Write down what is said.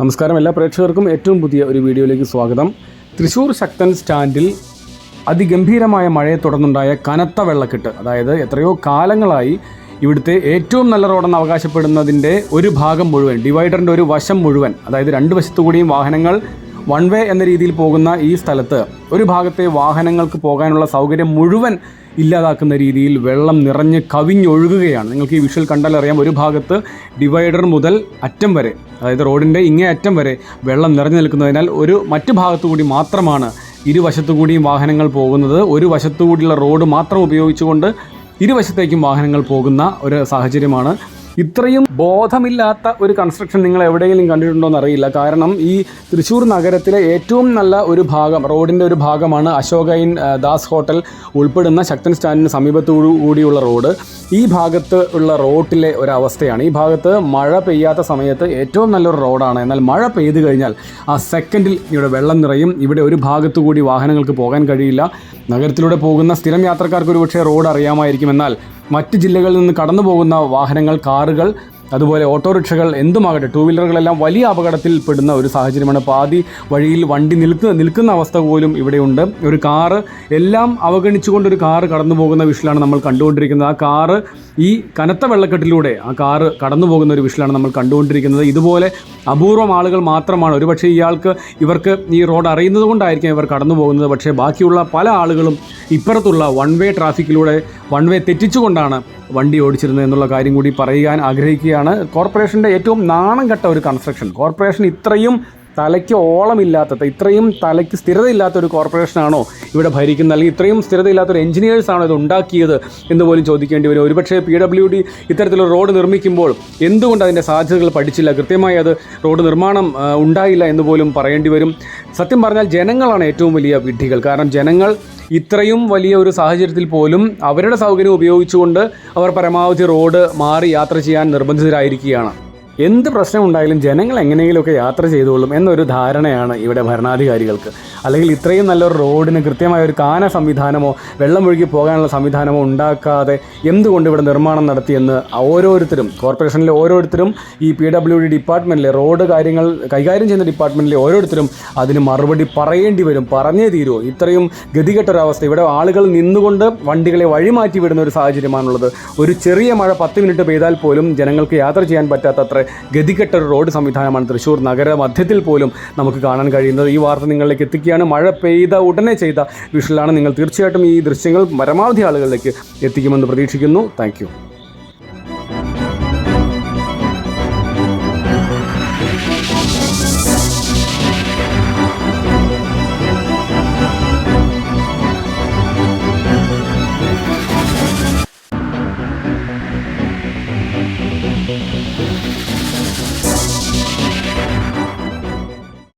നമസ്കാരം. എല്ലാ പ്രേക്ഷകർക്കും ഏറ്റവും പുതിയ ഒരു വീഡിയോയിലേക്ക് സ്വാഗതം. തൃശ്ശൂർ ശക്തൻ സ്റ്റാൻഡിൽ അതിഗംഭീരമായ മഴയെ തുടർന്നുണ്ടായ കനത്ത വെള്ളക്കെട്ട്. അതായത് എത്രയോ കാലങ്ങളായി ഇവിടുത്തെ ഏറ്റവും നല്ല റോഡെന്ന് അവകാശപ്പെടുന്നതിന്റെ ഒരു ഭാഗം മുഴുവൻ ഡിവൈഡറിന്റെ ഒരു വശം മുഴുവൻ അതായത് രണ്ട് വശത്തുകൂടിയും വാഹനങ്ങൾ വൺ വേ എന്ന രീതിയിൽ പോകുന്ന ഈ സ്ഥലത്ത് ഒരു ഭാഗത്തെ വാഹനങ്ങൾക്ക് പോകാനുള്ള സൗകര്യം മുഴുവൻ ഇല്ലാതാക്കുന്ന രീതിയിൽ വെള്ളം നിറഞ്ഞ് കവിഞ്ഞൊഴുകുകയാണ്. നിങ്ങൾക്ക് ഈ വിഷ്വൽ കണ്ടാൽ അറിയാം ഒരു ഭാഗത്ത് ഡിവൈഡർ മുതൽ അറ്റം വരെ അതായത് റോഡിന്റെ ഇങ്ങേ അറ്റം വരെ വെള്ളം നിറഞ്ഞു നിൽക്കുന്നതിനാൽ ഒരു മറ്റു ഭാഗത്തു കൂടി മാത്രമാണ് ഇരുവശത്തു കൂടിയും വാഹനങ്ങൾ പോകുന്നത്. ഒരു വശത്തു കൂടിയുള്ള റോഡ് മാത്രം ഉപയോഗിച്ചുകൊണ്ട് ഇരുവശത്തേക്കും വാഹനങ്ങൾ പോകുന്ന ഒരു സാഹചര്യമാണ്. ഇത്രയും ബോധമില്ലാത്ത ഒരു കൺസ്ട്രക്ഷൻ നിങ്ങൾ എവിടെയെങ്കിലും കണ്ടിട്ടുണ്ടോ എന്നറിയില്ല കാരണം ഈ തൃശ്ശൂർ നഗരത്തിലെ ഏറ്റവും നല്ല ഒരു ഭാഗം റോഡിന്റെ ഒരു ഭാഗമാണ് അശോകൈൻ ആ, ദാസ് ഹോട്ടൽ ഉൾപ്പെടുന്ന ശക്തൻ സ്റ്റാൻഡിന് സമീപത്തോടു കൂടിയുള്ള റോഡ്. ഈ ഭാഗത്ത് ഉള്ള റോട്ടിലെ ഒരവസ്ഥയാണ്. ഈ ഭാഗത്ത് മഴ പെയ്യാത്ത സമയത്ത് ഏറ്റവും നല്ലൊരു റോഡാണ്. എന്നാൽ മഴ പെയ്തു കഴിഞ്ഞാൽ ആ സെക്കൻഡിൽ ഇവിടെ വെള്ളം നിറയും. ഇവിടെ ഒരു ഭാഗത്തു കൂടി വാഹനങ്ങൾക്ക് പോകാൻ കഴിയില്ല. നഗരത്തിലൂടെ പോകുന്ന സ്ഥിരം യാത്രക്കാർക്ക് ഒരുപക്ഷെ റോഡ് അറിയാമായിരിക്കും. എന്നാൽ മറ്റ് ജില്ലകളിൽ നിന്ന് കടന്നു പോകുന്ന വാഹനങ്ങൾ കാറുകൾ അതുപോലെ ഓട്ടോറിക്ഷകൾ എന്തുമാകട്ടെ ടൂ വീലറുകളെല്ലാം വലിയ അപകടത്തിൽ പെടുന്ന ഒരു സാഹചര്യമാണ്. പാതി വഴിയിൽ വണ്ടി നിൽക്കുന്ന നിൽക്കുന്ന അവസ്ഥ പോലും ഇവിടെയുണ്ട്. ഒരു കാറ് എല്ലാം അവഗണിച്ചുകൊണ്ട് ഒരു കാറ് കടന്നു പോകുന്ന വിഷലാണ് നമ്മൾ കണ്ടുകൊണ്ടിരിക്കുന്നത്. ആ കാറ് ഈ കനത്ത വെള്ളക്കെട്ടിലൂടെ ആ കാറ് കടന്നു പോകുന്ന ഒരു വിഷലാണ് നമ്മൾ കണ്ടുകൊണ്ടിരിക്കുന്നത്. ഇതുപോലെ അപൂർവം ആളുകൾ മാത്രമാണ്. ഒരുപക്ഷെ ഇയാൾക്ക് ഇവർക്ക് ഈ റോഡ് അറിയുന്നത് കൊണ്ടായിരിക്കും ഇവർ കടന്നു പോകുന്നത് പക്ഷേ ബാക്കിയുള്ള പല ആളുകളും ഇപ്പുറത്തുള്ള വൺ വേ ട്രാഫിക്കിലൂടെ വൺ വേ തെറ്റിച്ചുകൊണ്ടാണ് വണ്ടി ഓടിച്ചിരുന്നത് എന്നുള്ള കാര്യം കൂടി പറയാൻ ആഗ്രഹിക്കുകയാണ്. കോർപ്പറേഷന്റെ ഏറ്റവും നാണം കെട്ട ഒരു കൺസ്ട്രക്ഷൻ കോർപ്പറേഷൻ ഇത്രയും തലയ്ക്ക് ഓളമില്ലാത്ത ഇത്രയും തലയ്ക്ക് സ്ഥിരതയില്ലാത്ത ഒരു കോർപ്പറേഷനാണോ ഇവിടെ ഭരിക്കുന്നത്? അല്ലെങ്കിൽ ഇത്രയും സ്ഥിരതയില്ലാത്ത ഒരു എഞ്ചിനീയേഴ്സ് ആണോ ഇത് ഉണ്ടാക്കിയത് എന്ന് പോലും ചോദിക്കേണ്ടി വരും. ഒരുപക്ഷേ പി ഡബ്ല്യു ഡി ഇത്തരത്തിലൊരു റോഡ് നിർമ്മിക്കുമ്പോൾ എന്തുകൊണ്ട് അതിന്റെ സാധ്യതകൾ പഠിച്ചില്ല? കൃത്യമായി അത് റോഡ് നിർമ്മാണം ഉണ്ടായില്ല എന്ന് പോലും പറയേണ്ടി വരും. സത്യം പറഞ്ഞാൽ ജനങ്ങളാണ് ഏറ്റവും വലിയ വിഡ്ഢികൾ. കാരണം ജനങ്ങൾ ഇത്രയും വലിയ ഒരു സാഹചര്യത്തിൽ പോലും അവരുടെ സൗകര്യം ഉപയോഗിച്ചുകൊണ്ട് അവർ പരമാവധി റോഡ് മാറി യാത്ര ചെയ്യാൻ നിർബന്ധിതരായിരിക്കുകയാണ്. എന്ത് പ്രശ്നം ഉണ്ടായാലും ജനങ്ങൾ എങ്ങനെയെങ്കിലുമൊക്കെ യാത്ര ചെയ്തോളും എന്നൊരു ധാരണയാണ് ഇവിടെ ഭരണാധികാരികൾക്ക്. അല്ലെങ്കിൽ ഇത്രയും നല്ലൊരു റോഡിന് കൃത്യമായ ഒരു കാന സംവിധാനമോ വെള്ളം ഒഴുകി പോകാനുള്ള സംവിധാനമോ ഉണ്ടാക്കാതെ എന്തുകൊണ്ട് ഇവിടെ നിർമ്മാണം നടത്തിയെന്ന് ഓരോരുത്തരും കോർപ്പറേഷനിലെ ഓരോരുത്തരും ഈ പി ഡബ്ല്യു ഡി ഡിപ്പാർട്ട്മെന്റിലെ റോഡ് കാര്യങ്ങൾ കൈകാര്യം ചെയ്യുന്ന ഡിപ്പാർട്ട്മെന്റിലെ ഓരോരുത്തരും അതിന് മറുപടി പറയേണ്ടി വരും. പറഞ്ഞേ തീരുമോ ഇത്രയും ഗതികെട്ടൊരവസ്ഥ. ഇവിടെ ആളുകൾ നിന്നുകൊണ്ട് വണ്ടികളെ വഴിമാറ്റി വിടുന്ന ഒരു സാഹചര്യമാണുള്ളത്. ഒരു ചെറിയ മഴ പത്ത് മിനിറ്റ് പെയ്താൽ പോലും ജനങ്ങൾക്ക് യാത്ര ചെയ്യാൻ പറ്റാത്തത്ര ഗതികെട്ട ഒരു റോഡ് സംവിധാനമാണ് തൃശ്ശൂർ നഗര മധ്യത്തിൽ പോലും നമുക്ക് കാണാൻ കഴിയുന്നത്. ഈ വാർത്ത നിങ്ങളിലേക്ക് എത്തിക്കുകയാണ്. മഴ പെയ്ത ഉടനെ ചെയ്ത വിഷലാണ്. നിങ്ങൾ തീർച്ചയായിട്ടും ഈ ദൃശ്യങ്ങൾ പരമാവധി ആളുകളിലേക്ക് എത്തിക്കുമെന്ന് പ്രതീക്ഷിക്കുന്നു. താങ്ക്